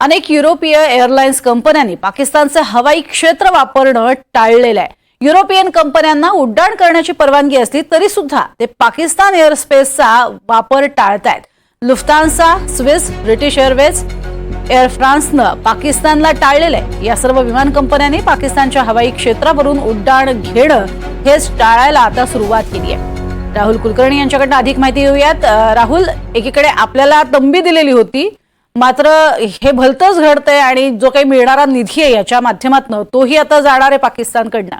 अनेक युरोपीय एअरलाइन्स कंपन्यांनी पाकिस्तानचे हवाई क्षेत्र वापरणं टाळलेलं आहे. युरोपियन कंपन्यांना उड्डाण करण्याची परवानगी असली तरी सुद्धा ते पाकिस्तान एअरस्पेसचा वापर टाळतायत. Lufthansa Swiss British Airways Air फ्रान्सनं पाकिस्तानला टाळलेलं आहे. या सर्व विमान कंपन्यांनी पाकिस्तानच्या हवाई क्षेत्रावरून उड्डाण घेणं हेच टाळायला आता सुरुवात केली आहे. राहुल कुलकर्णी यांच्याकडनं अधिक माहिती घेऊयात. राहुल एकीकडे आपल्याला तंबी दिलेली होती. मात्र हे भलतंच घडतंय आणि जो काही मिळणारा निधी आहे याच्या माध्यमातून तोही आता जाणार आहे पाकिस्तानकडनं.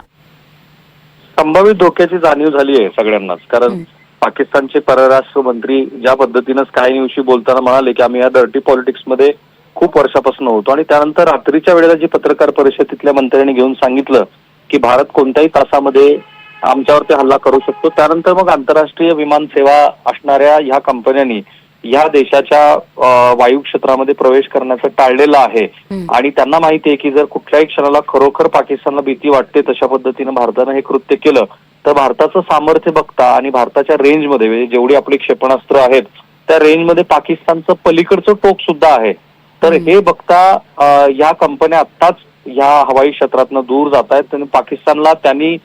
संभावित धोक्याची जाणीव झाली आहे सगळ्यांनाच. कारण पाकिस्तानचे परराष्ट्र मंत्री ज्या पद्धतीनं स्काय न्यूजशी बोलताना म्हणाले की आम्ही या डर्टी पॉलिटिक्समध्ये खूप वर्षापासून होतो आणि त्यानंतर रात्रीच्या वेळेला जी पत्रकार परिषद तिथल्या मंत्र्यांनी घेऊन सांगितलं की भारत कोणत्याही तासामध्ये आमच्यावरती हल्ला करू शकतो. त्यानंतर मग आंतरराष्ट्रीय विमान सेवा असणाऱ्या ह्या कंपन्यांनी ह्या देशाच्या वायू क्षेत्रामध्ये प्रवेश करण्याचं टाळलेलं आहे. आणि त्यांना माहिती आहे की जर कुठल्याही क्षणाला खरोखर पाकिस्तानला भीती वाटते तशा पद्धतीनं भारतानं हे कृत्य केलं तर भारताचं सामर्थ्य बघता आणि भारताच्या रेंजमध्ये म्हणजे जेवढी आपली क्षेपणास्त्र आहेत त्या रेंजमध्ये पाकिस्तानचं पलीकडचं टोक सुद्धा आहे. तर हे बघता या कंपन्या आत्ताच ह्या हवाई क्षेत्रातनं दूर जात आहेत आणि पाकिस्तानला त्यांनी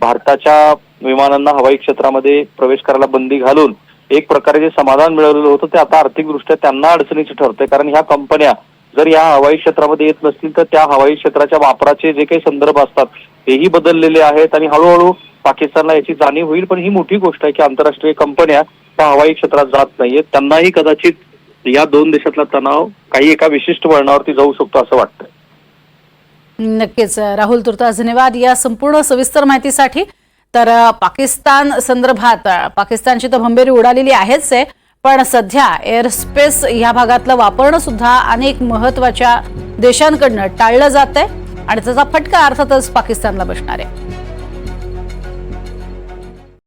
भारताच्या विमानांना हवाई क्षेत्रामध्ये प्रवेश करायला बंदी घालून एक प्रकारे जे समाधान मिळवलेलं होतं ते आता आर्थिकदृष्ट्या त्यांना अडचणीचं ठरतंय. कारण ह्या कंपन्या जर या हवाई क्षेत्रामध्ये येत नसतील तर त्या हवाई क्षेत्राच्या वापराचे जे काही संदर्भ असतात तेही बदललेले आहेत आणि हळूहळू पाकिस्तानला याची जाणीव होईल. पण ही मोठी गोष्ट आहे की आंतरराष्ट्रीय कंपन्या त्या हवाई क्षेत्रात जात नाहीयेत. त्यांनाही कदाचित या दोन देशातला तणाव काही एका विशिष्ट वळणावरती जाऊ शकतो असं वाटतंय. नक्कीच. राहुल तुर्तास धन्यवाद या संपूर्ण सविस्तर माहितीसाठी. तर पाकिस्तान संदर्भात पाकिस्तानची तर भंबेरी उडालेली आहेच आहे पण सध्या एअरस्पेस ह्या भागातलं वापरणं सुद्धा अनेक महत्त्वाच्या देशांकडनं टाळलं जात आहे आणि त्याचा फटका अर्थातच पाकिस्तानला बसणार आहे.